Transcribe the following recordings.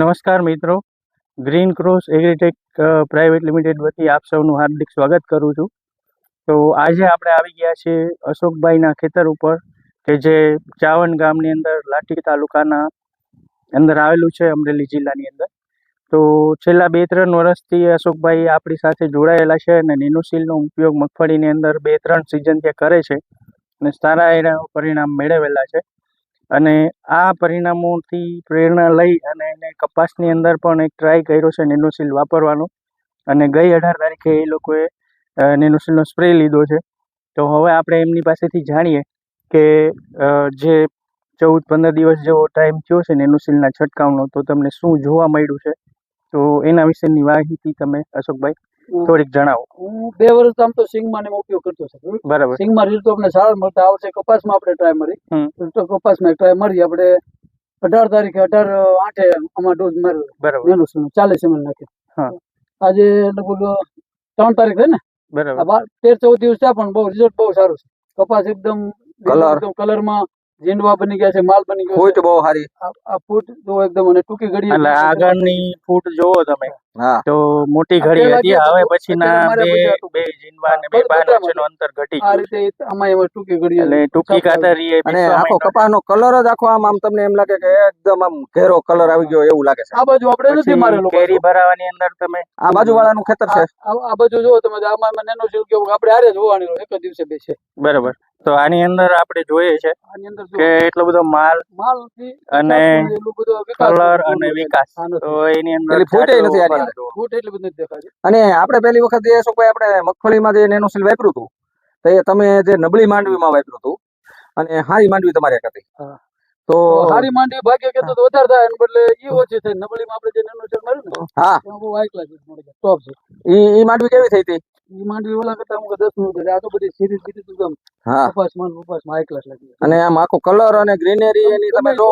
નમસ્કાર મિત્રો. Green cross Agritech private limited વતી આપ સૌનું હાર્દિક સ્વાગત કરું છું. તો આજે આપણે આવી ગયા છીએ અશોકભાઈના ખેતર ઉપર, કે જે ચાવન ગામની અંદર લાઠી તાલુકાના અંદર આવેલું છે, અમરેલી જિલ્લાની અંદર. તો છેલ્લા બે ત્રણ વર્ષથી અશોકભાઈ આપણી સાથે જોડાયેલા છે અને નેનોસીલનો ઉપયોગ મગફળીની અંદર બે ત્રણ સિઝન ત્યાં કરે છે, અને સારા એના પરિણામ મેળવેલા છે. અને આ પરિણામોથી પ્રેરણા લઈ અને એને કપાસની અંદર પણ એક ટ્રાય કર્યો છે નેનોસિલ વાપરવાનો. અને ગઈ અઢાર તારીખે એ લોકોએ નેનોસિલનો સ્પ્રે લીધો છે. તો હવે આપણે એમની પાસેથી જાણીએ કે જે ચૌદ પંદર દિવસ જેવો ટાઈમ થયો છે નેનોસિલના છંટકાવનો, તો તમને શું જોવા મળ્યું છે? તો એના વિશેની માહિતી તમે અશોકભાઈ થોડીક જણાવો. હું બે વર્ષ આમ તો સિંગમાં ને ઉપયોગ કરતો છું બરોબર? સિંગમાં રીતો આપણે સારા મળતા આવશે કપાસમાં આપણે ટ્રાય મરી. તો કપાસમાં ટ્રાય મળી આપણે અઢાર તારીખે અઢાર આઠે આમાં ડોઝ માર્યો બરાબર. મેનું ચાલીસ એમએલ નાખ્યો. આજે લગભગ ત્રણ તારીખ છે ને? બરાબર. બાર તેર ચૌદ દિવસ થયા પણ બહુ રિઝલ્ટ બહુ સારું છે. કપાસ એકદમ કલર એકદમ કલરમાં ઝીંડવા બની ગયા છે માલ બની ગયો ફૂટ બહુ સારી. આ ફૂટ જો એકદમ અને ટૂંકી ઘડી એટલે આગળની ફૂટ જોવો તમે. હા. તો મોટી ઘડી હતી હવે પછી પછીના બે અમારે અને બે બાર વચ્ચેનું અંતર ઘટી આ ગયું છે. રીતે આમાં એમાં ટૂંકી ઘડી એટલે ટૂંકી કાતરી એ અને બીસવા આખો માંડ્યો. કપાસનો કલર જ આખો આમ આમ તમને એમ લાગે કે એકદમ આમ ઘેરો કલર આવી ગયો એવું લાગે છે. આ બાજુ આપણે નથી પછી કેરી ભરાવાની અંદર તમે આ બાજુ ખેતર છે. આ આ બાજુ તમે તો આમાં એમાં નેનો કેવું આપણે હારે જોવાની એક જ દિવસે બે બરાબર. તો આની અંદર આપણે જોઈએ છે આની અંદર કે જો એટલો બધો માલ માલથી અને એટલું બધું વિકાસ કલર અને. વિકાસ. તો એની અંદર ફૂટે નથી આની અંદર. ફૂટ એટલી બધી દેખાતી અને આપણે પહેલી વખત જે શું આપણે મગફળીમાં જે નેનોસિલ વાપર્યું હતું તો એ તમે જે નબળી માંડવીમાં વાપર્યું હતું અને હારી માંડવી તમારે એક હતી. હા. તો હારી માંડવી ભાગ્ય કે તો વધારે થાય બદલે ઈ ઓછી થઈ નબળીમાં આપણે જે નેનોસિલ માર્યું ને હા. બહુ હાઈ ક્લાસ ટોપ છે. ઈ ઈ માંડવી કેવી થઈ હતી? ઈ માંડવી ઓલા કરતા અમુક દસ મિનિટ આ તો બધી સિરીઝ એકદમ હા. કપાસમાં ને હાઈ ક્લાસ લાગી અને આમ આખો કલર અને ગ્રીનરી એની તમે જો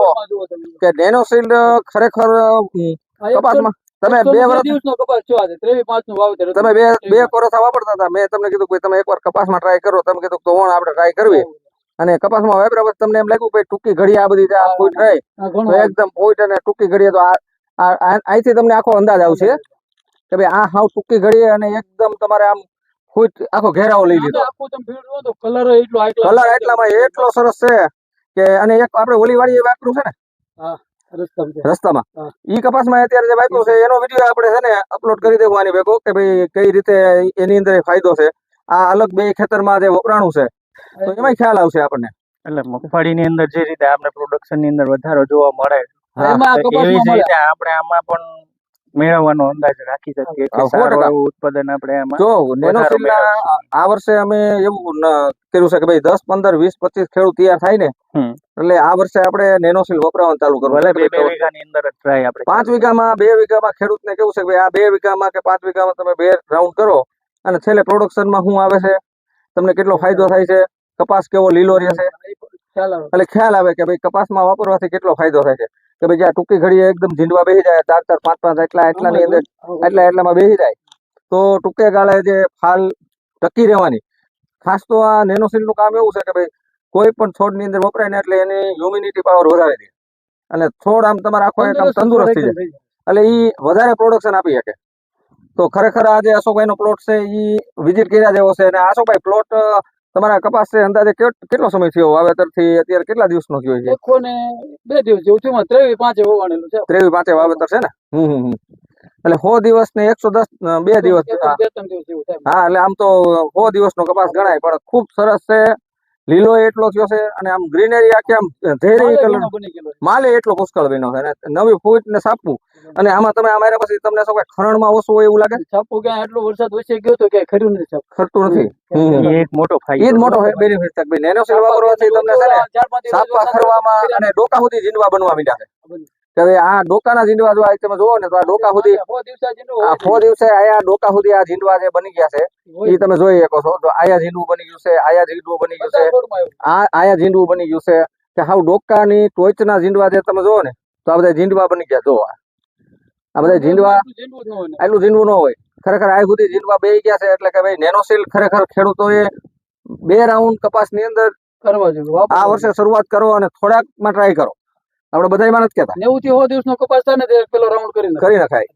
કે નેનોસિલ ખરેખર કપાસમાં. તમે બે વર્ષ. તમે બે બે કોરસા વાપરતા હતા. મેં તમને કીધું કે તમે એકવાર કપાસમાં ટ્રાય કરો. તમે કીધું તો આપણે ટ્રાય કરવી. અને કપાસમાં વાપર્યા પછી તમને એમ લાગ્યું કે ટૂંકી ઘડી આ બધી આ ફૂટ રહી તો એકદમ અને ટૂંકી ઘડીએ તો આ અહીંથી તમને આખો અંદાજ આવશે કે ભાઈ આ હાવ ટૂંકી ઘડીએ અને એકદમ તમારે આમ ફૂટ આખો ઘેરાવો લઈ લીધો. કલર એટલો કલર એટલામાં એટલો સરસ છે કે અને એક આપણે ઓલી વાળી વાપર્યું છે ને? રસ્તામાં ઈ કપાસમાં અત્યારે જે વાપર્યું છે એનો વીડિયો આપણે છે ને અપલોડ કરી દેવું આની ભેગો કે ભાઈ કઈ રીતે એની અંદર ફાયદો છે. આ અલગ બે ખેતરમાં જે વપરાણું છે તો એમાં ખ્યાલ આવશે આપણને. એટલે મગફળીની અંદર જે રીતે આપણે પ્રોડક્શનની અંદર વધારો જોવા મળે એવી જ રીતે આપણે આમાં પણ મેળવવાનો અંદાજ રાખી શકીએ કે સારું એવું ઉત્પાદન આપણે આમાં જો વધારો આ વર્ષે અમે એવું કર્યું છે કે ભાઈ દસ પંદર વીસ પચીસ ખેડૂત તૈયાર થાય ને એટલે આ વર્ષે આપણે નેનોસીલ વપરાવાનું ચાલુ કરવું એટલે બે બે વીઘાની અંદર જ ટ્રાય આપણે. પાંચ વીઘામાં બે વીઘામાં ખેડૂતને કેવું છે કે આ બે વીઘામાં કે પાંચ વીઘામાં તમે બે રાઉન્ડ કરો અને છેલ્લે પ્રોડક્શનમાં શું આવે છે? તમને કેટલો ફાયદો થાય છે? કપાસ કેવો લીલો રહેશે? એટલે ખ્યાલ આવે કે ભાઈ કપાસમાં વાપરવાથી કેટલો ફાયદો થાય છે? કે ભાઈ જ્યાં ટૂંકી ઘડીએ એકદમ ઝીંડવા બેસી જાય ચાર ચાર પાંચ પાંચ એટલા એટલાની અંદર એટલા એટલામાં બેસી જાય. તો ટૂંકે ગાળે જે ફાલ ટકી રહેવાની. ખાસ તો આ નેનોસીલનું કામ એવું છે કે ભાઈ કોઈ પણ છોડની અંદર વપરાય ને એટલે એની હ્યુમિનિટી પાવર વધારે દે અને છોડ આમ તમારે આખો એકદમ તંદુરસ્ત થઈ જાય. એટલે ઈ વધારે પ્રોડક્શન આપી શકે. તો ખરેખર આ જે અશોકભાઈનો પ્લોટ છે ઈ વિઝિટ કર્યા જેવો છે. અને અશોકભાઈ પ્લોટ તમારા કપાસ છે અંદાજે કેટ- કેટલો સમય થયો? વાવેતરથી અત્યારે કેટલા દિવસનો થયો છે? બે દિવસ જેવું થયું ત્રેવીસ પાંચે વવાણેલું છે. ત્રેવીસ પાંચે વાવેતર છે ને? હમ હમ. એટલે સો દિવસ ને એકસો દસ બે દિવસ હા દિવસ હા, એટલે આમ તો સો દિવસનો કપાસ ગણાય પણ ખૂબ સરસ છે. લીલો એટલો થયો છે અને આમ ગ્રીનરી આખી આમ ધેરી કલર. માલે એટલો પુષ્કળ બન્યો છે. નવી ફૂટ ને સાપવું અને આમાં તમે અમારા પછી તમને શું કઈ ખરણમાં ઓછું હોય એવું લાગે? સાપવું ક્યાં એટલો વરસાદ ઓછી ગયો તો ક્યાંય ખર્યું નથી ખરતું નથી. એ એક મોટો ઈ જ ફાયદો મોટો બેનિફિટ થાય નેનો સિલ વાપરવાથી તમને છે ને સાપવા ખરવામાં અને ડોકા સુધી જીંદવા બનવા માંડ્યા છે. કે હવે આ ડોકાના જીંડવા જો આ તમે જોવો ને તો આ ડોકા સુધી આ ફો દિવસે આયા ડોકા સુધી આ જીંડવા જે બની ગયા છે એ તમે જોઈ શકો છો. તો આયા જીંડવું બની ગયું છે આયા જીંડવું બની ગયું છે. આ આયા જીંડવું બની ગયું છે. કે હાવ ડોકાની ટોચના જીંડવા જે તમે જોવો ને તો આ બધા જીંડવા બની ગયા જો આ બધા જીંડવા આટલું જીંડવું ન હોય ખરેખર આ સુધી જીંડવા બે ગયા છે એટલે કે ભાઈ નેનોસીલ ખરેખર ખેડૂતોએ બે રાઉન્ડ કપાસની અંદર કરવા જોઈએ. આ વર્ષે શરૂઆત કરો અને થોડાકમાં ટ્રાય કરો. આપણે બધાયમાં નથી કહેતા. નેવું થી સો દિવસ નો કપાસ થાય ને તે પેલો રાઉન્ડ કરી. કરી નખાય.